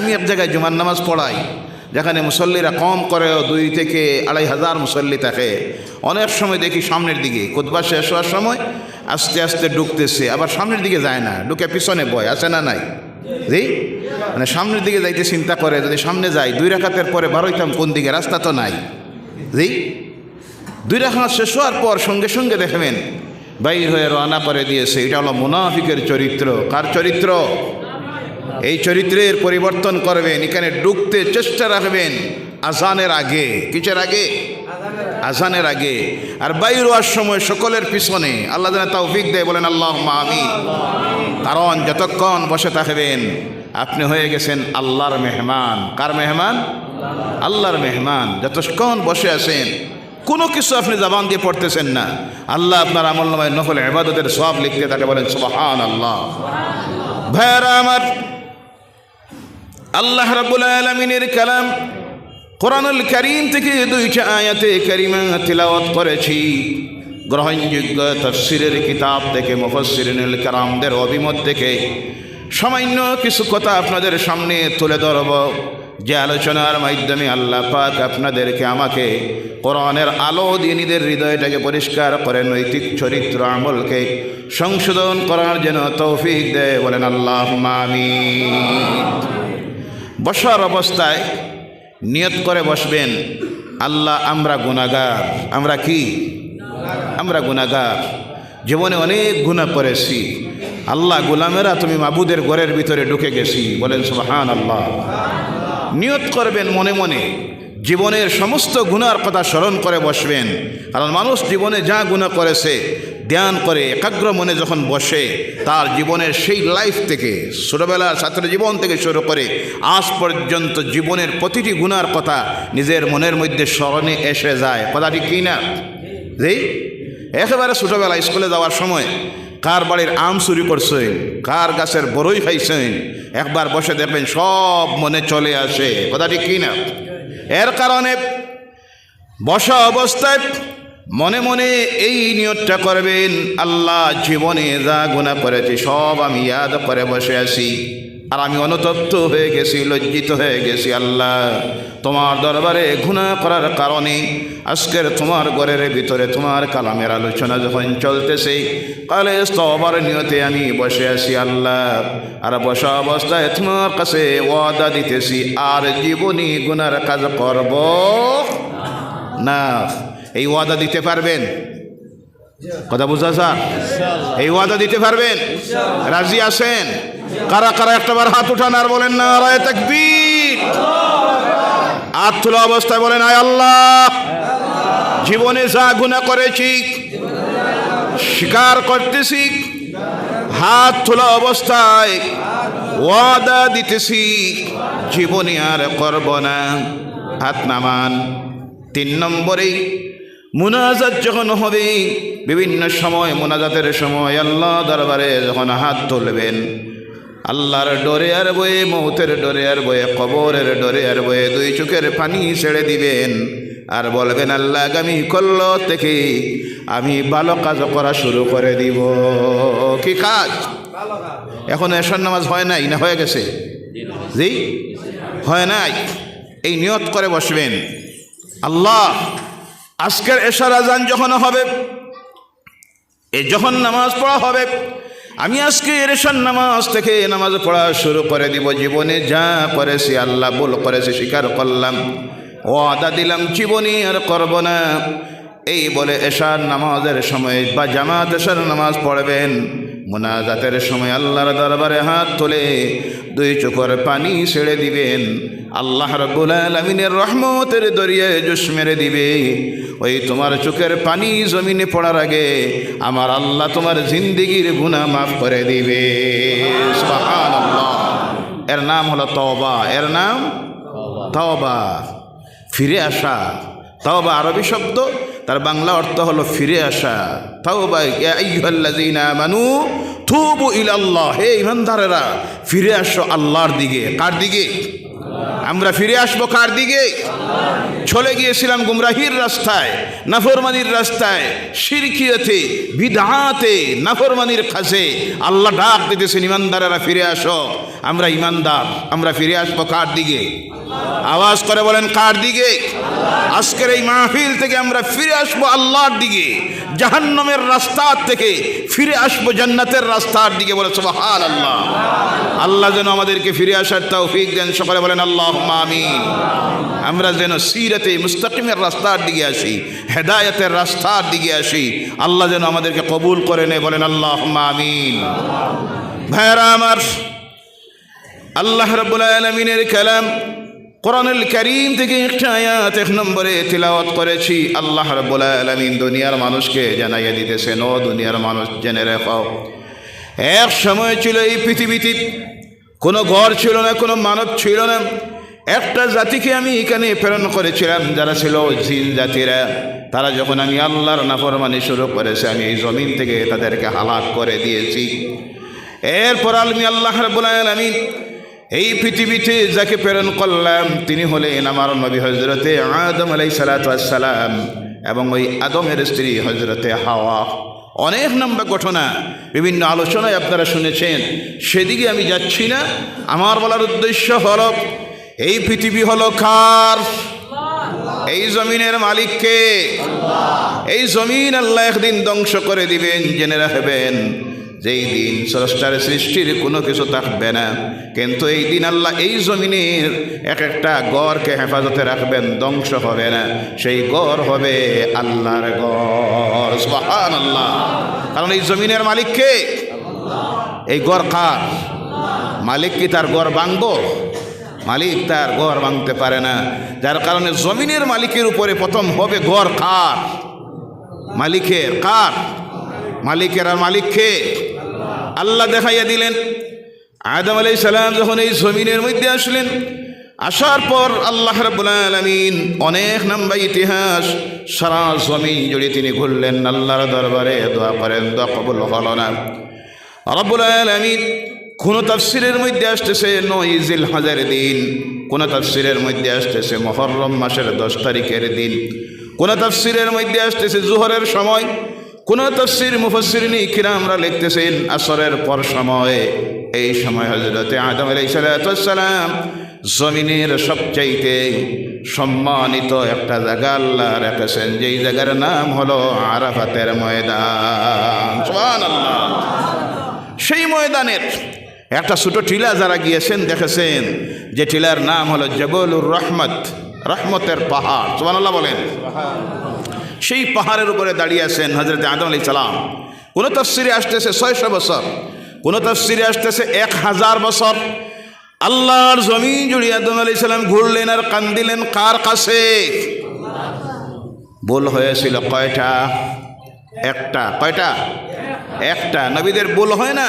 আমি এক জায়গায় জুমার নামাজ পড়াই, যেখানে মুসল্লিরা কম করেও দুই থেকে আড়াই হাজার মুসল্লি থাকে। অনেক সময় দেখি সামনের দিকে কুদবা শেষ হওয়ার সময় আস্তে আস্তে ঢুকতেছে, আবার সামনের দিকে যায় না, ঢুকে পিছনে বয়, আছে না নাই? জি? মানে সামনের দিকে যাইতে চিন্তা করে, যদি সামনে যাই, দুই রাখাতের পরে বারোইতাম কোন দিকে? রাস্তা তো নাই। জি? দুই রাখাত শেষ হওয়ার পর সঙ্গে সঙ্গে দেখবেন বাইর হয়ে রওনা করে দিয়েছে। এটা হলো মুনাফিকের চরিত্র। কার চরিত্র? এই চরিত্রের পরিবর্তন করবেন, এখানে ঢুকতে চেষ্টা রাখবেন। আজানের আগে। কিসের আগে? আজানের আগে। আর বাইর সময় সকলের পিছনে আল্লাহ যেন তৌফিক দেয়, বলেন আল্লাহ আমি কারণ যতক্ষণ বসে থাকবেন, আপনি হয়ে গেছেন আল্লাহর মেহমান। কার মেহমান? আল্লাহর মেহমান। যতক্ষণ বসে আছেন, কোনো কিছু আপনি জবান দিয়ে পড়তেছেন না। আল্লাহ আপনার আমল নামায় নফল এবাদতের সব লিখতে তাকে বলেন সুবাহান আল্লাহ ভাইয়ারা আমার আল্লাহ রাবুল আলমিনের কালাম কোরআনুল করিম থেকে দুইটা আয়াতে করিমা তিলাওয়াত করেছি। গ্রহণযোগ্য তফসিরের কিতাব থেকে মুফসিরিনুল কালামদের অভিমত থেকে। সামান্য কিছু কথা আপনাদের সামনে তুলে ধরব। যে আলোচনার মাধ্যমে আল্লাহ পাক আপনাদেরকে আমাকে কোরআনের আলো দিয়ে নিজের হৃদয়টাকে পরিষ্কার করে নৈতিক চরিত্র আমলকে সংশোধন করার যেন তৌফিক দেয়। বলেন আল্লাহ মামি বসার অবস্থায় নিয়ত করে বসবেন, আল্লাহ, আমরা গুণাগার আমরা কি? আমরা গুণাগার জীবনে অনেক গুণা করেছি আল্লাহ, গুলামেরা তুমি মাবুদের ঘরের ভিতরে ঢুকে গেছি। বলেন সুবাহান আল্লাহ নিয়ত করবেন মনে মনে। জীবনের সমস্ত গুণার কথা স্মরণ করে বসবেন। কারণ মানুষ জীবনে যা গুণা করেছে ধ্যান করে, একাগ্র মনে যখন বসে, তার জীবনের সেই লাইফ থেকে ছোটোবেলার ছাত্র জীবন থেকে শুরু করে, আজ পর্যন্ত জীবনের প্রতিটি গুণার কথা নিজের মনের মধ্যে স্মরণে এসে যায়। কথাটি কি না? জি? একেবারে ছোটোবেলা স্কুলে যাওয়ার সময়, কার বাড়ির আম চুরি করছেন, কার গাছের বড়ই খাইছেন, একবার বসে দেখবেন সব মনে চলে আসে। কথাটি কি না? এর কারণে বসা অবস্থায় মনে মনে এই নিয়তটা করবেন। আল্লাহ জীবনে যা গুণা করেছি, সব আমি ইয়াদ করে বসে আছি। আর আমি অনুতপ্ত হয়ে গেছি, লজ্জিত হয়ে গেছি, আল্লাহ। তোমার দরবারে গুণা করার কারণে আজকের তোমার ঘরের ভিতরে তোমার কালামের আলোচনা যখন চলতেছে, কালে স্তবার নিয়তে আমি বসে আছি, আল্লাহ। আর বসা অবস্থায় তোমার কাছে ওয়াদা দিতেছি, আর জীবনী গুনার কাজ করব না। এই ওয়াদা দিতে পারবেন? কথা বুঝা স্যার? এই ওয়াদা দিতে পারবেন? রাজি আছেন? কারা কারা একটাবার হাত উঠান আর বলেন না রায় তাকবীর হাত তোলা অবস্থায় বলেন আয় আল্লাহ জীবনে যা গুণা করেছি স্বীকার করতেছি হাত তোলা অবস্থায় ওয়াদা দিতেছি জীবনে আর করব না। হাত নামান। তিন নম্বরেই মুনাজাত যখন হবে, বিভিন্ন সময়, মোনাজাতের সময় আল্লাহ দরবারে যখন হাত তুলবেন, আল্লাহর ডরে আর বয়ে, মৌতের ডরে আর বয়ে, কবরের ডরে আর বয়ে দুই চোখের পানি ছেড়ে দিবেন আর বলবেন, আল্লাহ, আগামী কল্ল থেকে আমি ভালো কাজ করা শুরু করে দিব। কি কাজ? এখন এসর নামাজ হয় নাই না হয়ে গেছে? জি? হয় নাই। এই নিয়ত করে বসবেন। আল্লাহ আজকের এশার আজান যখন হবে, এই যখন নামাজ পড়া হবে, আমি আজকে এরেশান নামাজ থেকে নামাজ পড়া শুরু করে দিব। জীবনে যা করেছি, আল্লাহ বল করেছি, স্বীকার করলাম। ও আদা দিলাম, জীবনী আর করব না। এই বলে এশার নামাজের সময় বা জামাত এশার নামাজ পড়বেন। মোনাজাতের সময় আল্লাহর দরবারে হাত তোলে দুই চোখের পানি ছেড়ে দিবেন। আল্লাহ রব্বুল আলমিনের রহমতের দরিয়ায় জুস মেরে দিবে। ওই তোমার চোখের পানি জমিনে পড়ার আগে আমার আল্লাহ তোমার জিন্দিগির গুণা মাফ করে দিবে। এর নাম হলো তওবা। এর নাম? তওবা। ফিরে আসা। তওবা আরবি শব্দ, তার বাংলা অর্থ হলো ফিরে আসা। তওবা আমানু তুবু ইলাল্লাহ। হে ইমানদারেরা, ফিরে আসো আল্লাহর দিকে। কার দিকে? আমরা ফিরে আসব কার দিকে? চলে গিয়েছিলাম গুমরাহির রাস্তায়, নাফরমানির রাস্তায় শিরকিয়তে বিধাতে নাফরমানির কাছে। আল্লাহ ডাক দিতেছেন, ইমানদারেরা ফিরে আসো। আমরা ইমানদার, আমরা ফিরে আসব কার দিকে? আওয়াজ করে বলেন, কার দিকে? আজকের এই মাহফিল থেকে আমরা ফিরে আসব আল্লাহর দিকে। জাহান্নামের রাস্তার থেকে ফিরে আসব, জান্নাতের রাস্তার দিকে বলে সুবহান আল্লাহ আল্লাহ যেন আমাদেরকে ফিরে আসার তৌফিক দেন। সকলে বলেন আল্লাহ আমিন। আমরা যেন সিরাতে মুস্তাকিমের রাস্তার দিকে আসি, হেদায়তের রাস্তার দিকে আসি। আল্লাহ যেন আমাদেরকে কবুল করে নেয়, বলেন আল্লাহ আমিন। ভাইয়ারা আমার, আল্লাহ রব্বুল আলমিনের কালাম কোরআনুল করিম থেকে একটা আয়াত এক নম্বরে তিলাওয়াত করেছি। আল্লাহ রব্বুল আলমিন দুনিয়ার মানুষকে জানাইয়া দিতেছেন, ও দুনিয়ার মানুষ, জেনে রেখো। এক সময় ছিল এই পৃথিবীতে, কোনো ঘর ছিল না, কোনো মানব ছিল না। একটা জাতিকে আমি এখানে প্রেরণ করেছিলাম, যারা ছিল জিন জাতিরা। তারা যখন আমি আল্লাহর নাফরমানি শুরু করেছে, আমি এই জমিন থেকে তাদেরকে হালাক করে দিয়েছি। এরপর আলমি আল্লাহ রব্বুল আলমিন এই পৃথিবীতে যাকে প্রেরণ করলাম, তিনি হলেন আমার নবী হজরতে আদম আলাই সালাতাম এবং ওই আদমের স্ত্রী হজরতে হাওয়া। অনেক নম্বর ঘটনা, বিভিন্ন আলোচনায় আপনারা শুনেছেন, সেদিকে আমি যাচ্ছি না। আমার বলার উদ্দেশ্য হল, এই পৃথিবী হলো কার? এই জমিনের মালিককে। এই জমিন আল্লাহ একদিন ধ্বংস করে দিবেন, জেনে রাখবেন। যেই দিন স্রষ্টার সৃষ্টির কোনো কিছু থাকবে না, কিন্তু এই দিন আল্লাহ এই জমিনের এক একটা গড়কে হেফাজতে রাখবেন, ধ্বংস হবে না। সেই গড় হবে আল্লাহর গড়। আল্লাহ কারণ এই জমিনের মালিককে এই গড় কার? মালিক কি তার গড় ভাঙব? মালিক তার গড় ভাঙতে পারে না। যার কারণে জমিনের মালিকের উপরে প্রথম হবে গড় কার? মালিকের কার? মালিকের আর মালিককে আল্লাহ দেখাইয়া দিলেন। আদম আলাই সালাম যখন এই জমিনের মধ্যে আসলেন, আসার পর আল্লাহ রাব্বুল আলামিন অনেক নাম্বা ইতিহাস সারা জমিন জুড়ে তিনি ঘুরলেন। আল্লাহর দরবারে দোয়া করেন, দোয়া কবুল হলো না। রব্বুল আলামিন কোন তাফসিরের মধ্যে আসতেছে নয় হাজার দিন, কোন তাফসিরের মধ্যে আসতেছে মহরম মাসের দশ তারিখের দিন, কোন তাফসিরের মধ্যে আসতেছে জোহরের সময় কোন তফসির মুফসিরিনী কিরামরা লিখতেছেন, আসরের পর সময়, এই সময় হজরতে আদম আলাই সালাম জমিনের সবচাইতে সম্মানিত একটা জায়গা আল্লাহ রেখেছেন যেই জায়গার নাম হলো আরাফাতের ময়দান। সুবহানাল্লাহ। সেই ময়দানের একটা ছোটো টিলা যারা গিয়েছেন, দেখেছেন, যে টিলার নাম হলো জবলুর রহমত, রহমতের পাহাড়। সুবহানাল্লাহ বলেন। সেই পাহাড়ের উপরে দাঁড়িয়ে আছেন হজরত আদম আলী সালাম। কোনো তফসিরে আসতেছে ছয়শো বছর, কোনো তফসিরে আসতেছে এক হাজার বছর। আল্লাহর জমিন জুড়ে আদম আলী সালাম ঘুরলেন আর কান্দিলেন কার কাছে? ভুল হয়েছিল কয়টা? একটা। কয়টা? একটা। নবীদের ভুল হয় না।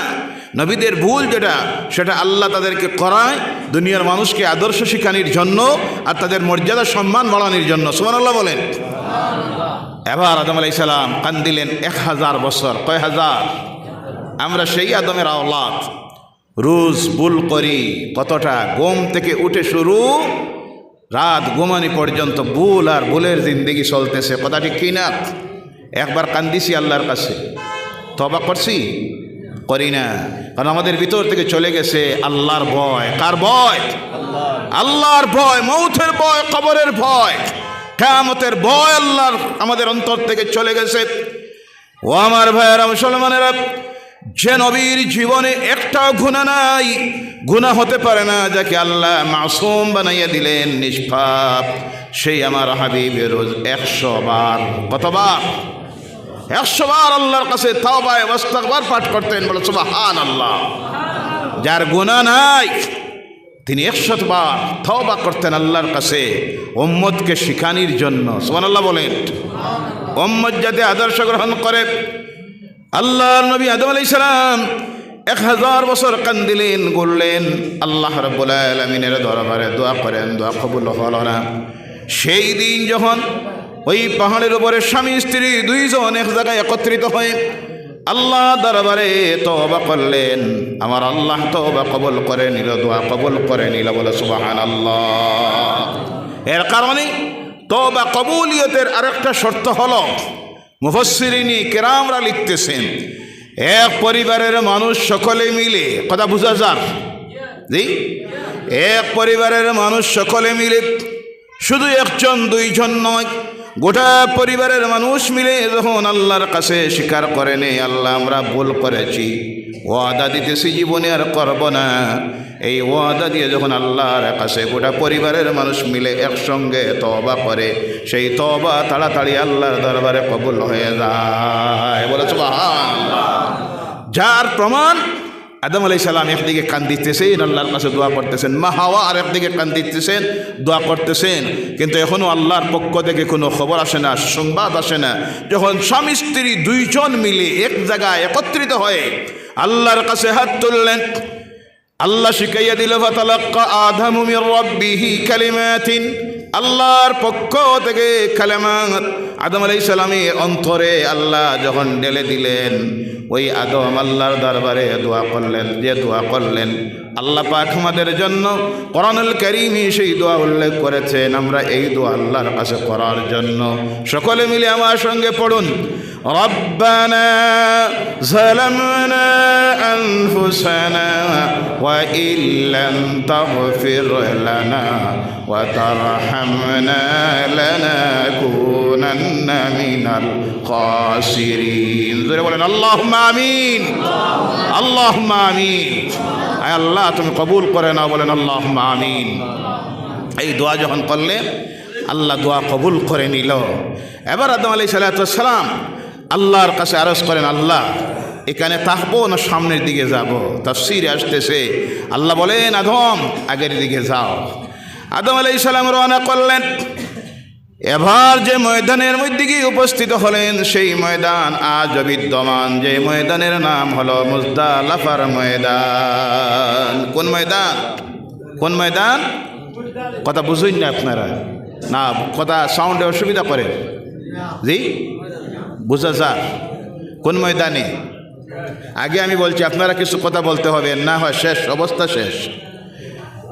নবীদের ভুল যেটা, সেটা আল্লাহ তাদেরকে করায় দুনিয়ার মানুষকে আদর্শ শিখানির জন্য আর তাদের মর্যাদা সম্মান বাড়ানোর জন্য। সুমান আল্লাহ বলেন। এবার আদম আলাই সালাম কান্দিলেন এক হাজার বছর। কয় হাজার? আমরা সেই আদমের আওলাদ। রুজ বুল করি, কতটা গোম থেকে উঠে শুরু, রাত গোমানি পর্যন্ত বুল আর বুলের জিন্দিগি চলতেছে। কথাটি কি না? একবার কান্দিছি আল্লাহর কাছে। তবা করছি? করি না। কারণ আমাদের ভিতর থেকে চলে গেছে আল্লাহর ভয়। কার ভয়? আল্লাহর ভয়। মৌথের ভয়, কবরের ভয়। কেয়ামতের ভয় আল্লাহর আমাদের অন্তর থেকে চলে গেছে। ও আমার ভাইয়েরা মুসলমানেরা, যে নবীর জীবনে একটাও গুণা নাই গুণা হতে পারে না, যাকে আল্লাহ মাসুম বানাইয়া দিলেন নিষ্পাপ। সেই আমার হাবিবের রোজ একশো বার কতবার? একশো বার আল্লাহর কাছে ওয়াস্তাগফার পাঠ করতেন, বলে সুবহান আল্লাহ যার গুণা নাই তিনি একশতবার তওবা করতেন আল্লাহর কাছে ওম্মদকে শিখানির জন্য। সুবহানাল্লাহ বলেন ওম্মদ যাতে আদর্শ গ্রহণ করে আল্লাহর নবী আদম আলাই সালাম এক হাজার বছর কান্দিলেন গড়লেন আল্লাহ আলমিনের দরবারে দোয়া করেন, দোয়া কবুল হল না। সেই দিন যখন ওই পাহাড়ের উপরে স্বামী, স্ত্রী দুইজন এক জায়গায় একত্রিত হয়ে আল্লাহ দরবারে তওবা করলেন। আমার আল্লাহ তওবা কবুল করে নিল, দোয়া কবুল করে নিল, বলে সুবাহান আল্লাহ এর কারণে তওবা কবুলিয়তের আরেকটা শর্ত হলো মুফসিরিনী কেরামরা লিখতেছেন, এক পরিবারের মানুষ সকলে মিলে, কথা বুঝা যাক? জি? এক পরিবারের মানুষ সকলে মিলে, শুধু একজন, দুইজন নয় গোটা পরিবারের মানুষ মিলে যখন আল্লাহর কাছে স্বীকার করে নেই আল্লাহ আমরা ভুল করেছি। ওয়াদা দিতেছি জীবনে আর করব না। এই ওয়াদা দিয়ে যখন আল্লাহর কাছে গোটা পরিবারের মানুষ মিলে একসঙ্গে তবা করে, সেই তবা তাড়াতাড়ি আল্লাহর দরবারে কবুল হয়ে যায়। বলে সুবহানাল্লাহ। যার প্রমাণ আদম আলাই সালাম একদিকে কান দিতেছেন, আল্লাহর কাছে দোয়া করতেছেন। মা হাওয়া আর একদিকে কান দিতেছেন, দোয়া করতেছেন। কিন্তু এখনও আল্লাহর পক্ষ থেকে কোনো খবর আসে না, সংবাদ আসে না। যখন স্বামী স্ত্রী দুইজন মিলে এক জায়গায় একত্রিত হয়ে আল্লাহর কাছে হাত তুললেন, আল্লাহ শিখাইয়া দিল কালিমাতিন। আল্লাহর পক্ষ থেকে কালেমাত আদম আলাই সালামের অন্তরে আল্লাহ যখন ঢেলে দিলেন, ওই আদম আল্লাহর দরবারে দোয়া করলেন, যে দোয়া করলেন আল্লাহ পাক আমাদের জন্য কোরআনুল কারীমে সেই দোয়া উল্লেখ করেছেন আমরা এই দোয়া আল্লাহর কাছে করার জন্য সকলে মিলে আমার সঙ্গে পড়ুন ربنا ظلمنا أنفسنا وإن لم تغفر لنا وترحمنا لنكونن من الخاسرين জোরে বলেন اللهم آمين اللهم آمين আয় দোয়া তুমি কবুল করে নাও, বলেন আল্লাহ আমিন। এই দোয়া যখন করলে, আল্লাহ দোয়া কবুল করে নিল। এবার আদম আলি সালাতাম আল্লাহর কাছে আরজ করেন, আল্লাহ, এখানে থাকব না সামনের দিকে যাব? তাফসির আসতেছে। আল্লাহ বলেন আধম আগের দিকে যাও। আদম আলি সালাম রওনা করলেন। এবার যে ময়দানের মধ্যে গিয়ে উপস্থিত হলেন, সেই ময়দান আজ বিদ্যমান। যে ময়দানের নাম হলো মুজদালাফার ময়দান। কোন ময়দান? কোন ময়দান? কথা বুঝুন না আপনারা। না, কথা সাউন্ডে অসুবিধা করে। জি? বুঝা যা কোন ময়দানে? আগে আমি বলছি, আপনারা কিছু কথা বলতে হবে। না হয় শেষ, অবস্থা শেষ।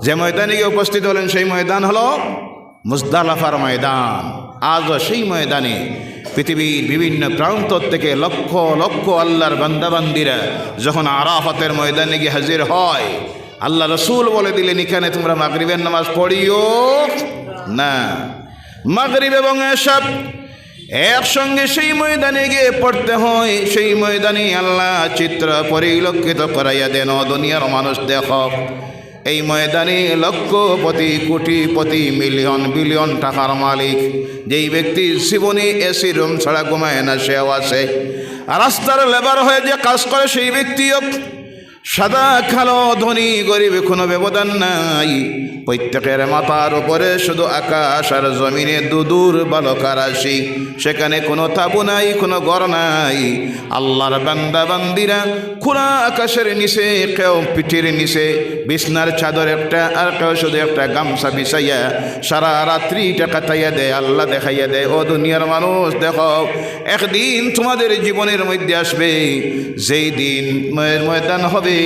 যে ময়দানে গিয়ে উপস্থিত হলেন, সেই ময়দান হলো মুজদালাফার ময়দান। আজও সেই ময়দানে পৃথিবীর বিভিন্ন প্রান্ত থেকে লক্ষ লক্ষ আল্লাহর বান্দাবান্দিরা যখন আরাফতের ময়দানে গিয়ে হাজির হয়, আল্লাহ রসুল বলে দিলেন, এখানে তোমরা মাগরিবের নামাজ পড়িও না। মাগরিব এবং এসব একসঙ্গে সেই ময়দানে গিয়ে পড়তে হয়। সেই ময়দানে আল্লাহ চিত্র পরিলক্ষিত করাইয়া দেন দুনিয়ার মানুষ, দেখ এই ময়দানে লক্ষপতি, কোটিপতি, মিলিয়ন, বিলিয়ন টাকার মালিক। যেই ব্যক্তি জীবনে এসি রুম ছাড়া ঘুমায় না, সেও আছে রাস্তার লেবার হয়ে যে কাজ করে সেই ব্যক্তিও সাদা খালো ধনী, গরিব, কোনো ব্যবধান নাই। প্রত্যেকের মাথার উপরে শুধু আকাশ আর জমিনে দুদূর বালকা রাশি সেখানে কোনো তাবু নাই, কোনো ঘর নাই। আল্লাহর বান্দা বান্দিরা খোলা আকাশের নিচে, কেউ পিঠির নিচে। বিছনার চাদর একটা আর কেউ শুধু একটা গামছা বিছাইয়া সারা রাত্রিটা কাটাইয়া দেয়, আল্লাহ দেখাইয়া দেয়, ও দুনিয়ার মানুষ, দেখো, একদিন তোমাদের জীবনের মধ্যে আসবে। যেই দিন ময়দান হবে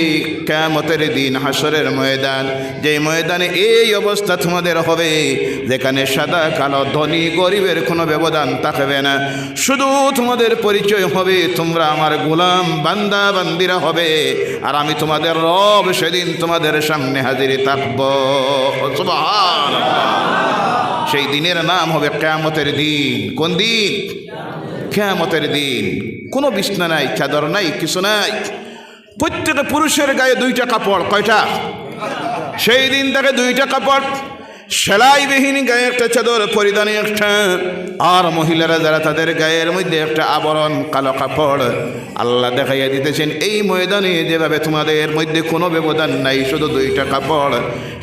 কেমতের দিন হাসরের ময়দান। যেই ময়দানে এই অবস্থা তোমাদের হবে। যেখানে সাদা, কালো, ধনী, গরিবের কোনো ব্যবধান থাকবে না। শুধু তোমাদের পরিচয় হবে, তোমরা আমার গোলাম বান্দা, বান্দিরা হবে। আর আমি তোমাদের রব, সেদিন তোমাদের সামনে হাজিরে থাকব। সেই দিনের নাম হবে কেয়ামতের দিন। কোন দিন? কেয়ামতের দিন। কোনো বিছনা নাই, চাদর নাই, কিছু নাই। প্রত্যেকটা পুরুষের গায়ে দুইটা কাপড়, কয়টা? সেই দিন তাকে দুইটা কাপড়, সেলাইবিহীন গায়ে একটা চাদর পরিধানে একটা, আর মহিলারা যারা তাদের গায়ের মধ্যে একটা আবরণ কালো কাপড় আল্লাহ দেখাইয়া দিতেছেন, এই ময়দানে যেভাবে তোমাদের মধ্যে কোনো ব্যবধান নাই, শুধু দুইটা কাপড়।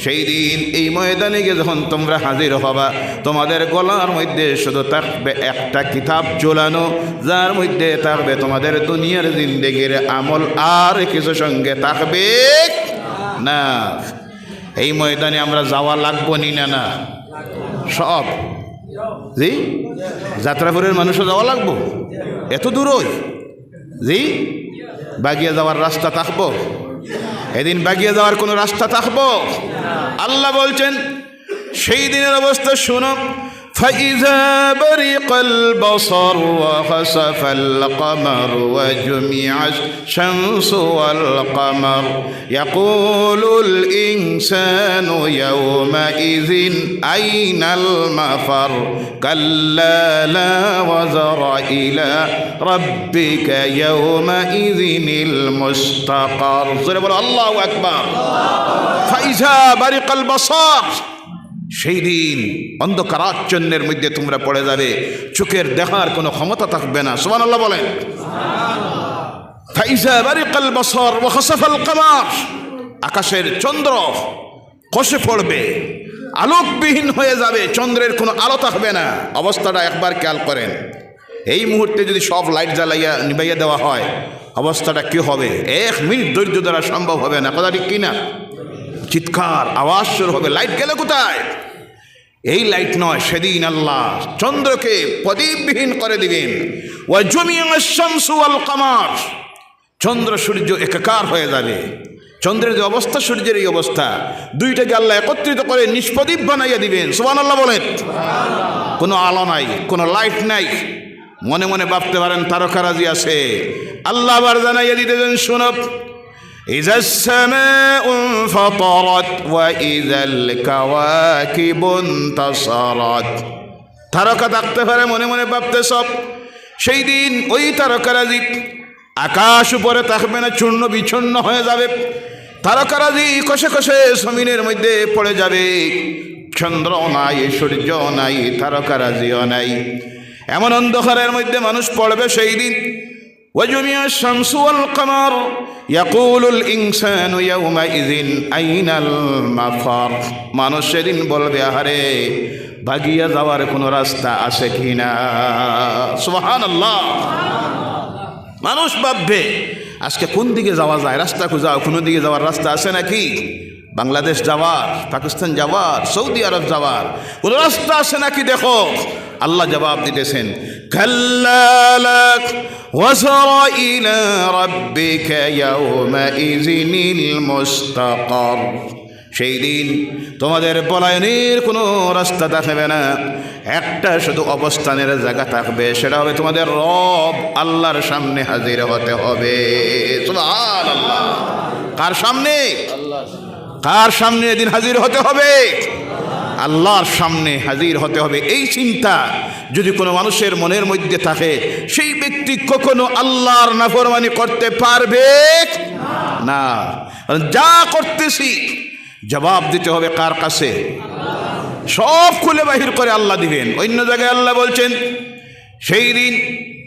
সেই দিন এই ময়দানে গিয়ে যখন তোমরা হাজির হবা, তোমাদের গলার মধ্যে শুধু থাকবে একটা কিতাব ঝোলানো, যার মধ্যে থাকবে তোমাদের দুনিয়ার জিন্দেগির আমল, আর কিছু সঙ্গে থাকবে না। এই ময়দানে আমরা যাওয়া লাগবো নি না না? সব? জি? যাত্রাপুরের মানুষও যাওয়া লাগবো? এত দূর ওই? জি? বাগিয়ে যাওয়ার রাস্তা থাকব? এদিন বাগিয়ে যাওয়ার কোনো রাস্তা থাকব? আল্লাহ বলছেন, সেই দিনের অবস্থা শুনো فإذا برق البصر وخسف القمر وجمع الشمس والقمر يقول الإنسان يومئذ أين المفر؟ كلا لا وزر إلى ربك يومئذ المستقر. الله أكبر. فإذا برق البصر সেই দিন অন্ধকারাচ্ছন্নের মধ্যে তোমরা পড়ে যাবে। চোখের দেখার কোনো ক্ষমতা থাকবে না। সুমান আল্লাহ বলেন আকাশের চন্দ্র খসে পড়বে। আলোকবিহীন হয়ে যাবে। চন্দ্রের কোনো আলো থাকবে না। অবস্থাটা একবার খেয়াল করেন। এই মুহূর্তে যদি সব লাইট জ্বালাইয়া, নিবাইয়া দেওয়া হয়, অবস্থাটা কি হবে? এক মিনিট ধৈর্য দ্বারা সম্ভব হবে না। কথা ঠিক কিনা? চিৎকার, আওয়াজ শুরু হবে। লাইট গেলে কোথায়? এই লাইট নয়, সেদিন আল্লাহ চন্দ্রকে প্রদীপবিহীন করে দিবেন। কামার। চন্দ্র সূর্য একাকার হয়ে যাবে। চন্দ্রের যে অবস্থা, সূর্যের এই অবস্থা, দুইটাকে আল্লাহ একত্রিত করে নিষ্পদীপ বানাইয়া দিবেন। সুবান আল্লাহ বলেন। কোনো আলো নাই, কোনো লাইট নাই। মনে মনে ভাবতে পারেন তারকারাজি আছে। আল্লাহ আবার জানাইয়া দিতেছেন শুনব। إذا السماء انفطرت وإذا الكواكب انتصرت তারকা থাকতে পারে মনে মনে ভাবতে সব সেই দিন ওই তারকারাজি আকাশ উপরে থাকবে না চূর্ণ বিচ্ছন্ন হয়ে যাবে তারকারাজি কষে কষে জমিনের মধ্যে পড়ে যাবে চন্দ্র নাই সূর্য নাই তারকারাজিও নাই এমন অন্ধকারের মধ্যে মানুষ পড়বে সেই দিন وجمع الشمس والقمر يقول الإنسان يومئذ أين المفر মানুষ সেদিন বলবে আহারে ভাগিয়া যাওয়ার কোনো রাস্তা আছে কিনা সুবহান আল্লাহ মানুষ ভাববে আজকে কোন দিকে যাওয়া যায় রাস্তা খুঁজাও কোনো দিকে যাওয়ার রাস্তা আছে নাকি বাংলাদেশ যাওয়ার পাকিস্তান যাওয়ার সৌদি আরব যাওয়ার কোনো রাস্তা আছে নাকি দেখো আল্লাহ জবাব দিতেছেন খাল্লালাক وزر إلى ربك يومئذ المستقر সেই দিন তোমাদের পলায়নের কোনো রাস্তা থাকবে না একটা শুধু অবস্থানের জায়গা থাকবে সেটা হবে তোমাদের রব আল্লাহর সামনে হাজির হতে হবে সুবহানাল্লাহ কার সামনে কার সামনে এদিন হাজির হতে হবে আল্লাহর সামনে হাজির হতে হবে। এই চিন্তা যদি কোনো মানুষের মনের মধ্যে থাকে, সেই ব্যক্তি কখনো আল্লাহর নাফরমানি করতে পারবে না। যা করতেছি, জবাব দিতে হবে কার কাছে? সব খুলে বাহির করে আল্লাহ দিবেন। অন্য জায়গায় আল্লাহ বলছেন, সেই দিন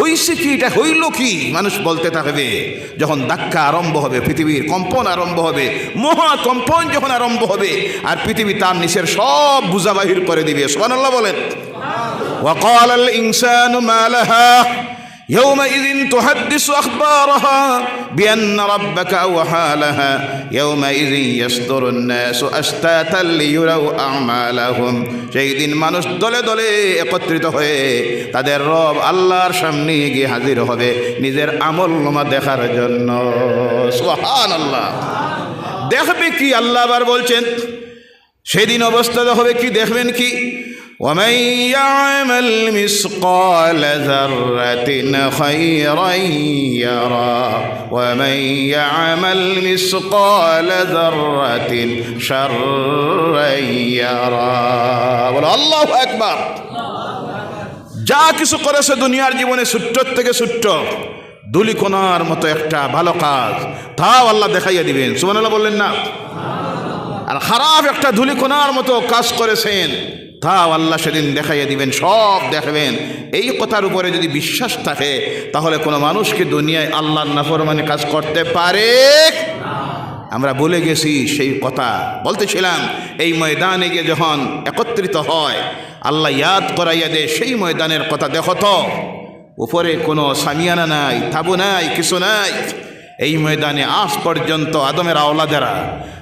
হইছে কি এটা হইল কি? মানুষ বলতে থাকবে যখন ধাক্কা আরম্ভ হবে পৃথিবীর কম্পন আরম্ভ হবে মহাকম্পন যখন আরম্ভ হবে আর পৃথিবী তার নিচের সব বুঝাবাহির করে দিবে। সোহান বলেন। ওয়াকাল ইনসান মালাহা يومئذ تحدث أخبارها بأن ربك أوحى لها يومئذ يصدر الناس أشتاتا ليروا أعمالهم সেই দিন মানুষ দলে দলে একত্রিত হয়ে তাদের রব আল্লাহর সামনে গিয়ে হাজির হবে নিজের আমল নামা দেখার জন্য সুহান আল্লাহ দেখবে কি আল্লাহ আবার বলছেন সেদিন অবস্থা হবে কি দেখবেন কি ومن يعمل مثقال ذرة خيرا يرى ومن يعمل مثقال ذرة شرا يرى বলো আল্লাহু আকবার যা কিছু করেছে দুনিয়ার জীবনে ছোট্ট থেকে ছোট্ট দুলিকোনার মতো একটা ভালো কাজ তাও আল্লাহ দেখাইয়া দিবেন সুবহানাল্লাহ বললেন না আর খারাপ একটা ধুলিকোনার মতো কাজ করেছেন তাও আল্লাহ সেদিন দেখাইয়া দিবেন, সব দেখবেন। এই কথার উপরে যদি বিশ্বাস থাকে, তাহলে কোনো মানুষকে দুনিয়ায় আল্লাহর নাফরমানে কাজ করতে পারে আমরা বলে গেছি সেই কথা, বলতেছিলাম, এই ময়দানে গিয়ে যখন একত্রিত হয়, আল্লাহ ইয়াদ করাইয়া দে সেই ময়দানের কথা দেখো তো। উপরে কোনো সামিয়ানা নাই, তাবু নাই, কিছু নাই। এই ময়দানে আজ পর্যন্ত আদমের আওলা আওলাদেরা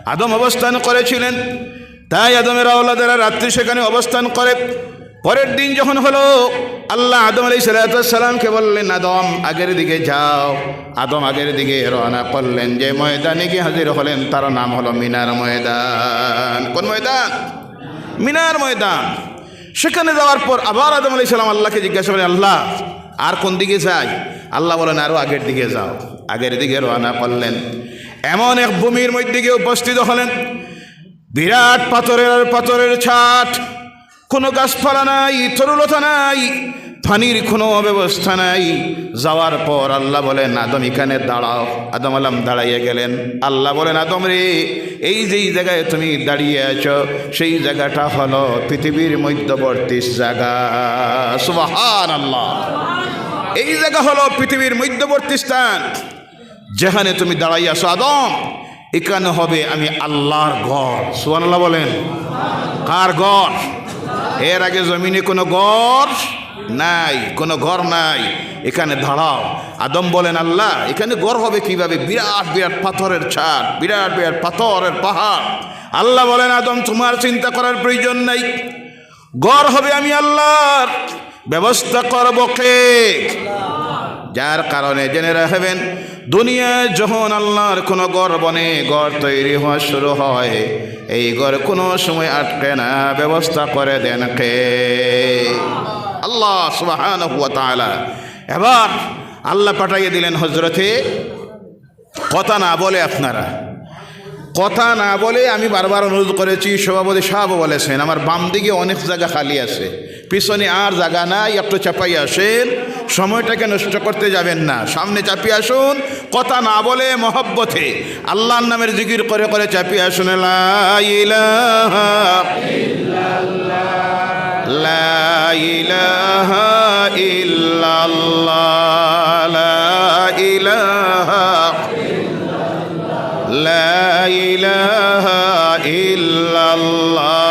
আদম অবস্থান করেছিলেন। তাই আদমের আওলাদেরা রাত্রি সেখানে অবস্থান করে। পরের দিন যখন হলো, আল্লাহ আদম আলী সালাতামকে বললেন, আদম, আগের দিকে যাও। আদম আগের দিকে রওনা করলেন যে ময়দানে গিয়ে হাজির হলেন, তার নাম হলো মিনার ময়দান। কোন ময়দান? মিনার ময়দান। সেখানে যাওয়ার পর আবার আদম আলী সালাম আল্লাহকে জিজ্ঞাসা করেন, আল্লাহ, আর কোন দিকে যাই? আল্লাহ বলেন আরও আগের দিকে যাও। আগের দিকে রওনা করলেন এমন এক ভূমির মধ্যে গিয়ে উপস্থিত হলেন। বিরাট পাথরের পাথরের ছাট। কোনো গাছপালা নাই, তরুলতা নাই, পানির কোনো ব্যবস্থা নাই। যাওয়ার পর আল্লাহ বলেন, আদম এখানে দাঁড়াও। আদম আলাম দাঁড়াইয়ে গেলেন। আল্লাহ বলেন, আদম রে, এই যেই জায়গায় তুমি দাঁড়িয়ে আছো, সেই জায়গাটা হলো পৃথিবীর মধ্যবর্তী জায়গা। সুবাহান আল্লাহ এই জায়গা হলো পৃথিবীর মধ্যবর্তী স্থান, যেখানে তুমি দাঁড়াই আছো, আদম। এখানে হবে আমি আল্লাহর ঘর সুবহানাল্লাহ বলেন। কার ঘর এর আগে জমিনে কোনো ঘর নাই, কোনো ঘর নাই। এখানে দাঁড়াও। আদম বলেন, আল্লাহ, এখানে ঘর হবে কীভাবে? বিরাট বিরাট পাথরের ছাদ, বিরাট বিরাট পাথরের পাহাড়। আল্লাহ বলেন, আদম, তোমার চিন্তা করার প্রয়োজন নাই। ঘর হবে আমি আল্লাহর। ব্যবস্থা করব কে? যার কারণে জেনে রাখবেন, দুনিয়ায় যখন আল্লাহর কোনো গড় বনে গড় তৈরি হওয়া শুরু হয়, এই গড় কোনো সময় আটকে না, ব্যবস্থা করে দেন কে? আল্লাহ সুবাহান এবার আল্লাহ পাঠাইয়ে দিলেন হজরতে কথা না বলে আপনারা। কথা না বলে আমি বারবার অনুরোধ করেছি, সভাপতি সাহেব বলেছেন, আমার বাম দিকে অনেক জায়গা খালি আছে, পিছনে আর জায়গা নাই, একটু চাপাই আসেন। সময়টাকে নষ্ট করতে যাবেন না সামনে চাপিয়ে আসুন কথা না বলে মহব্বতে আল্লাহর নামের জিকির করে করে চাপিয়ে আসুন লা ইলাহা লা ইলাহা ইল্লাল্লাহ লা ইলাহা لا إله إلا الله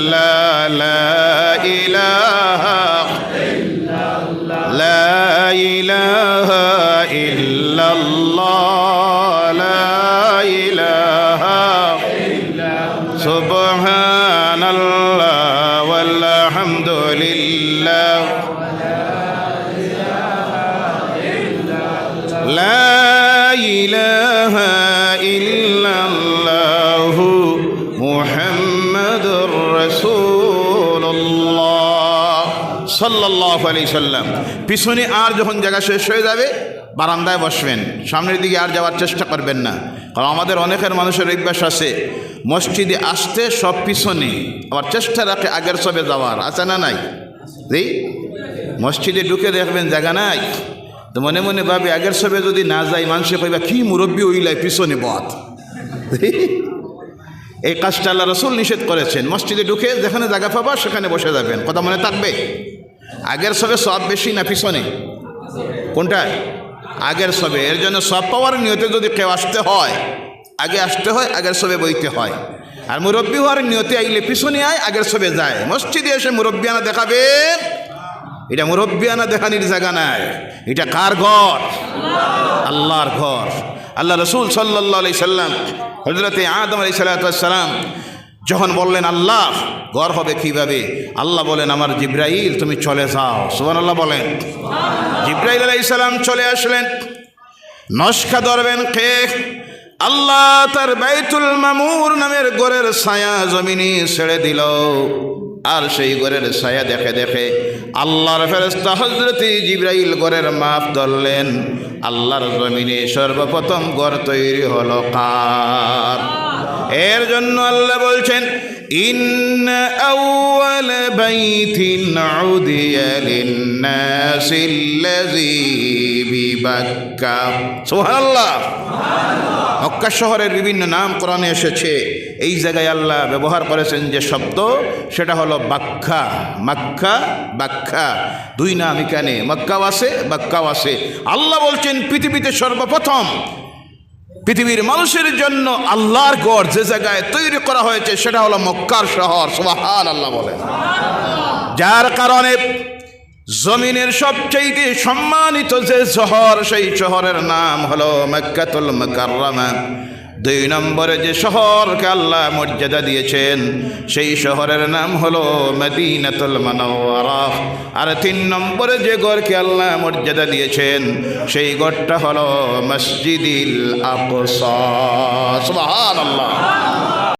সাল্লাহ আলি সাল্লাম। পিছনে আর যখন জায়গা শেষ হয়ে যাবে, বারান্দায় বসবেন। সামনের দিকে আর যাওয়ার চেষ্টা করবেন না। কারণ আমাদের অনেকের মানুষের অভ্যাস আছে, মসজিদে আসতে সব পিছনে, আবার চেষ্টা রাখে আগের সবে যাওয়ার। আছে না নাই? এই মসজিদে ঢুকে দেখবেন জায়গা নাই। তো মনে মনে ভাবে, আগের সবে যদি না যাই, মানুষে কইবা, কি মুরব্বী ওইলাই পিছনে পথ এই কাজটা আল্লাহ রসুল নিষেধ করেছেন। মসজিদে ঢুকে যেখানে জায়গা পাবা, সেখানে বসে যাবেন। কথা মনে থাকবে? আগের সবে সব বেশি না পিছনে? কোনটায় আগের সবে। এর জন্য সব পাওয়ার নিয়তে যদি কেউ আসতে হয়, আগে আসতে হয়, আগের সবে বইতে হয়। আর মুরব্বী হওয়ার নিয়তে আইলে পিছনে আয়, আগের সবে যায়। মসজিদে এসে মুরব্বিয়ানা দেখাবে। এটা মুরব্বিয়ানা দেখানির জায়গা নাই। এটা কার ঘর? আল্লাহর ঘর। আল্লাহ রসুল সাল্লাহ আলি সাল্লাম হজরতে আদম আলি সাল্লাম যখন বললেন, আল্লাহ, গড় হবে কীভাবে? আল্লাহ বলেন, আমার জিব্রাইল, তুমি চলে যাও। সুবান আল্লাহ বলেন। জিব্রাইল আলাই সাল্লাম চলে আসলেন। নস্কা ধরবেন কে? আল্লাহ তার বাইতুল মামুর নামের গোরের ছায়া জমিনে ছেড়ে দিল। আর সেই গোরের ছায়া দেখে দেখে আল্লাহর ফেরস্তা হজরতি জিব্রাইল গোরের মাপ ধরলেন। আল্লাহর জমিনে সর্বপ্রথম গড় তৈরি হলো কার? এর জন্য আল্লাহ বলছেন, ইন্ন আউয়াল বাইতিন উদিয়া লিন-নাসি বিবাক্কা। সুবহানাল্লাহ। মক্কা শহরের বিভিন্ন নাম কোরআনে এসেছে। এই জায়গায় আল্লাহ ব্যবহার করেছেন যে শব্দ, সেটা হলো বাক্কা, মাক্কা, বাক্কা। দুই নাম এখানে, মক্কাও আছে, বাক্কাও আছে। আল্লাহ বলছেন, পৃথিবীতে সর্বপ্রথম পৃথিবীর মানুষের জন্য আল্লাহর গড় যে জায়গায় তৈরি করা হয়েছে, সেটা হলো মক্কার শহর। সোহান আল্লাহ বলে। যার কারণে জমিনের সবচেয়ে সম্মানিত যে শহর, সেই শহরের নাম হলো মক্কাতুল মুকাররমা। দুই নম্বরে যে শহরকে আল্লাহ মর্যাদা দিয়েছেন, সেই শহরের নাম হলো মদিনাতুল মানওয়ারা আর তিন নম্বরে যে গড়কে আল্লাহ মর্যাদা দিয়েছেন, সেই গড়টা হলো মসজিদিল আকসা। সুবহানাল্লাহ।